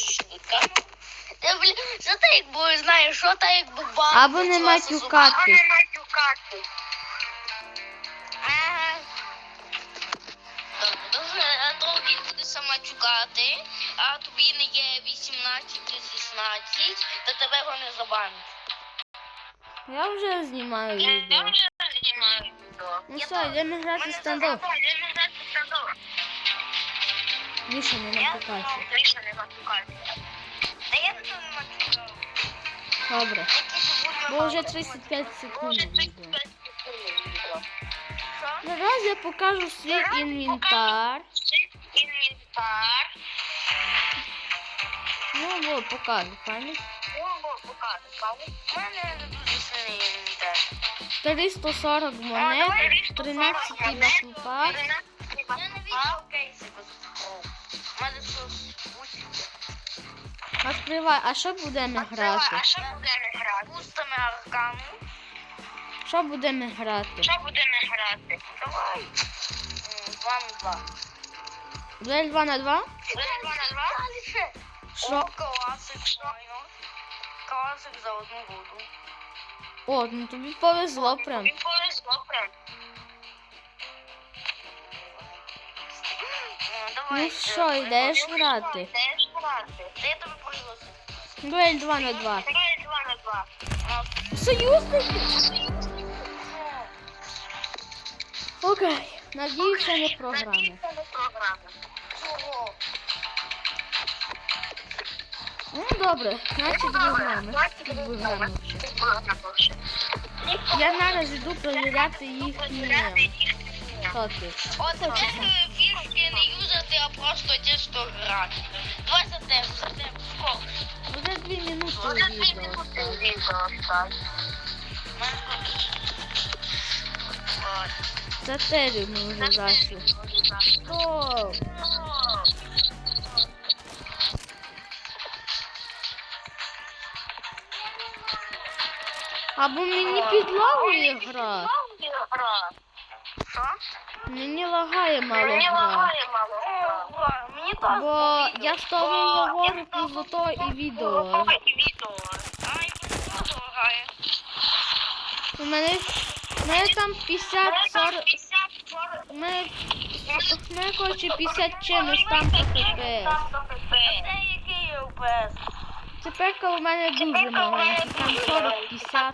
шутка. Та, блін, що ти якби знаєш, що та якби банк. Або не матюкати. матюкати. Дуже довгі буде сама чукати, а тобі не є 18 чи 16, то тебе вони забанять. Я вже знімаю відео. знімаю відео. Ну все, йдемо грати в стендоп. Міша не напікайся. Та я тут не матюкав. Добре. Бо вже 35 секунд. Зараз я покажу свій інвентар. Інвентар. Ну, вот, покажу, файно. У мене не дуже сильний інвентар. 340 монет, 13 батлпак. Я не Відкривай, а що будемо грати? А що будемо грати? Пустимо аркану. Що будемо грати? Що будемо грати? Давай. Два на два. Дуель 2 на 2? Два на два? Що? Класик, файно. Класик за одну воду. О, ну тобі повезло прям. Він повезло прям. Ну що, йдеш грати? Йдеш грати. Та я тебе пригласив. Дуель 2 на 2. Давай два на два. Союзники? Окей. Надіюся, не програми. Чого? Ну добре, значить виграємо. Виграємо ще. Я зараз іду перевіряти їхні токи. От таке фішки не юзати, а просто чисто грати. Давай за тебе, за тебе, скоро. Вже дві минути відео. Це тері ми вже зайшли. О, або мені підлагує гра. Що? Мені лагає мало Мені гра. лагає мало. Мені теж. Бо я з тобою говорю про і відео. відео. А, і мені лагає. У мене, у мене там 50, 40, у мене, у мене коротше 50 чимось там по є Тепер у мене дуже маленький, там 40-50.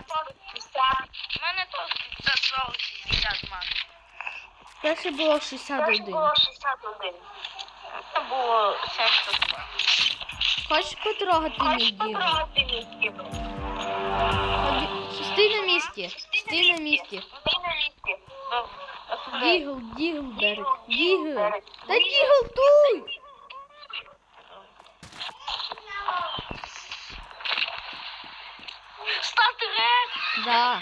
У мене теж 50 60 мат. Перше було 61. 61. Це було 72. Хочеш потрогати мій дігл? Стій на місці, стій на місці. Дігл, дігл берег, дігл. Та дігл туй! Ставте рек! Да.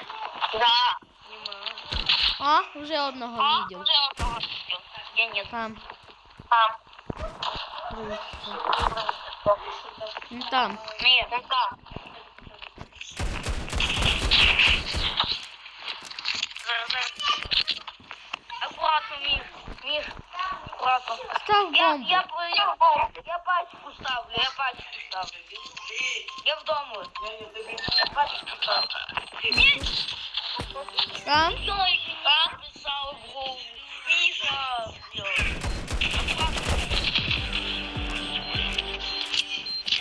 Да. А, вже одного А, відео. уже одного видел. Я нет. Там. Там. Ну там. Нет, ну там. Аккуратно, Мир. Мир. Аккуратно. Став Я, бомбу. я, я, я пачку ставлю, я пачку ставлю. Я вдома. Я пачку ставлю. Там. Ой, писал в голову. Миша.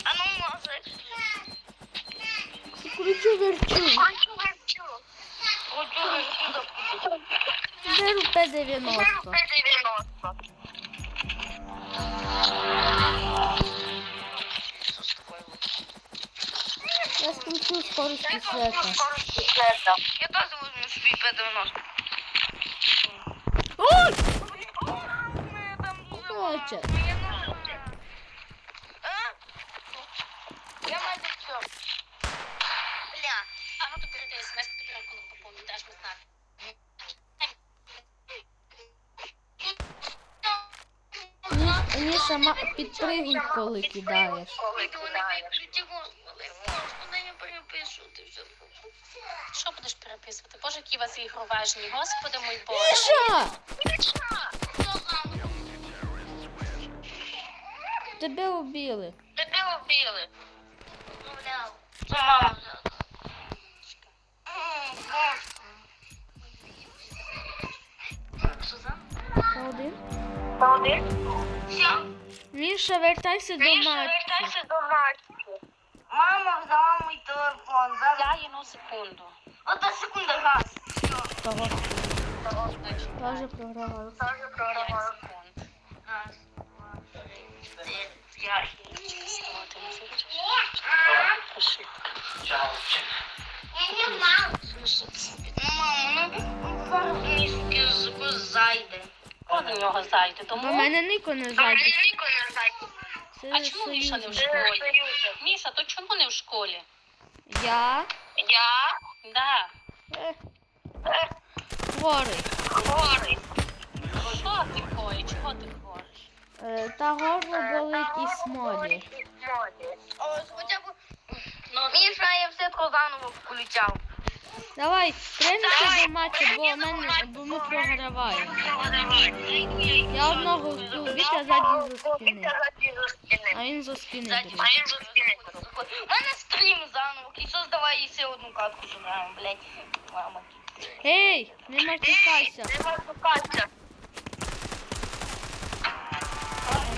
А ну, ножик. Кручу верчу. Хочу верчу. Хочу верчу запутать. Беру П-90. Беру П-90. Я скручу скорості света. Я тоже возьму себе П-90. Ой! Короче. Мені? Я. Бля, а ну передай смс, ти прям коли поповню, даш ми знати. Ні- Міша, підпригуй, коли кидаєш ти вони виключи, господи, господи, я перепишу, ти все. Що будеш переписувати? Боже, які у вас ігроважні, господи мій Боже. Міша! Тебе убили. Тебе вбили? Це мама взяла. М, Боже. Сузан? Один. Молодець. Все. Міша, вертайся до матки. до матки. Мама взяла телефон. Дай йому секунду. Одна секунда, газ. Того. Значить, Тоже програваю. Тоже? Пиши. Я не мав. Ну, ну зараз мішки зайде. Хто до нього зайде? Тому? мене Нико не зайде. Ніко не зайде. А чому Міша не в школі? Міша, то чому не в школі? Я Я Да. е, хворий. хворий. Що ти хворий? Чого ти хвориш? Е, Та горло болить і смолі. О, б... Міша, я все заново включав. Давай, тренуйся до матчі, бо, мене, бо ми програваємо. Я одного вбив, Вітя ззаді за спини. А він за спини а він за спини. У мене стрім заново. Ісус, давай ще одну катку зіграємо, блядь. Мама. Ей, не матюкайся.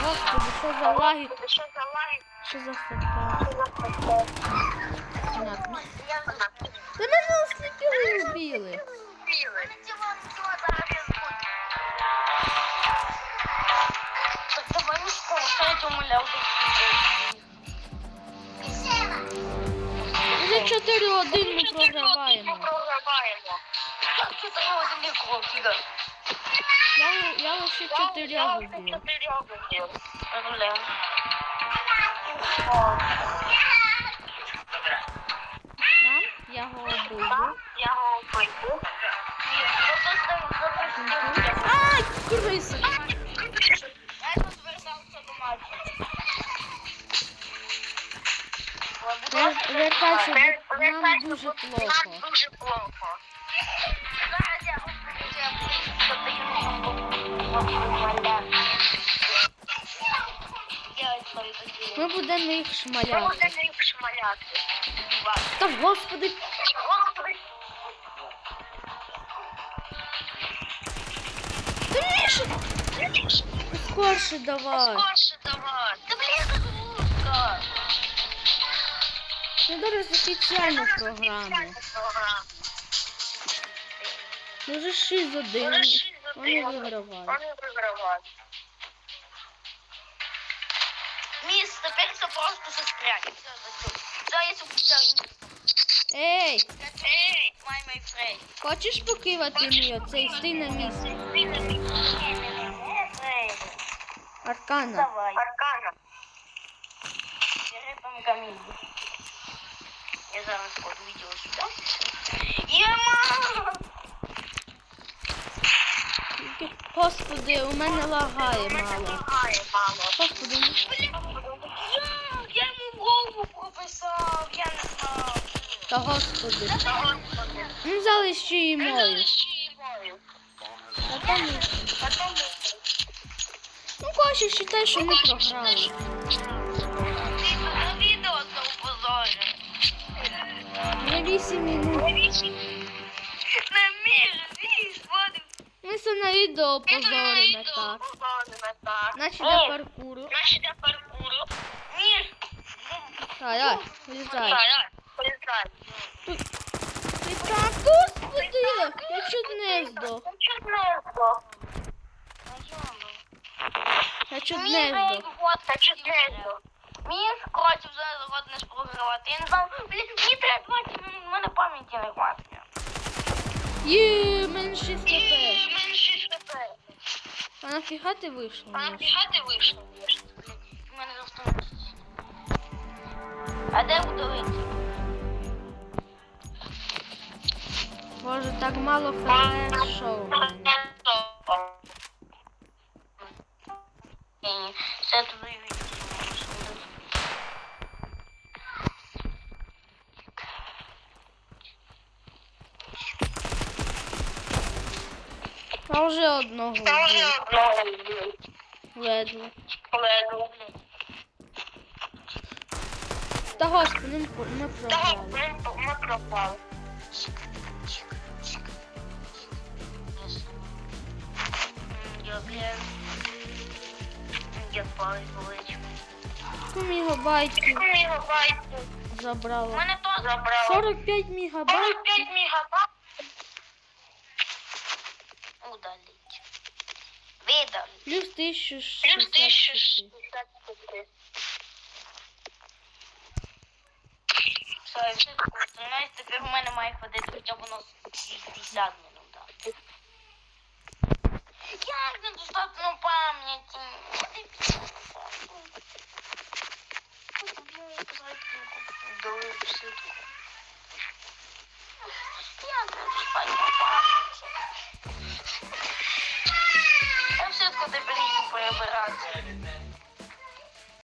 Господи, що за лаги, Що за лайк? що за фото. Понятно. Та мене осліпили і вбили. Так 4-1 ми програваємо. Я, я лише 4 вбив. Там я його вбив. Я його пойду. Ай, криса. Дуже плохо. Дуже плохо. Зараз я Ми будемо їх шмаляти. Можна їх шмаляти. Та господи, Господи, та Міша, скорше давай. скорше давай. Та блін, загрузка. Ну зараз офіціальну програму. Ну вже 6 один. Вони вигравають. Вони вигравають. Міс, тепер це просто застрять. Все, я включав. Ей, Ей, my my friend. хочеш покивати мій оцей стій на місці? Аркана. Давай. Аркана. Бери там камінь. Я зараз код відео сюди. Єма! Господи, у мене лагає мало. Мама. Господи, ну? Я йому голову прописав, я не знав. та господи. Ну залиши її Ми мою. там ну Коша, вважай, що ми програли. Вже 8 минут. Не між. Ми все на відео позоримо так. Наче для паркуру. Наші для паркуру. Ні. Та, я, вилізай. Ти так, господи, я чуть не здох. Чудненько. Я чуть не здох. Вот, це чудненько. Мені коротше вже згодно ж програвати. Я не знав, блін, мені треба 20 в мене пам'яті не хватить. Є, мене 6 хп. Мене 6 хп. А нафіга ти вийшла? А нафіга ти вийшов? У мене автомат. А де удалити? Боже, так мало фреш, що у мене. Ні, Це туди відео. А вже одного вбив. Ледве. того ж ми, ми програли. ми пропали. Я, блін. Я палець забрала. Мене то забрало. 45 мегабайтів. мегабайт. Удалить. Видалить. Плюс 1060. Все, все Знаєш, тепер у мене має ходити хоча б воно 60 минут. да. Як недостатньо пам'яті? Дали пситку. Як недостатньо пам'яті? Я все-таки перебирати.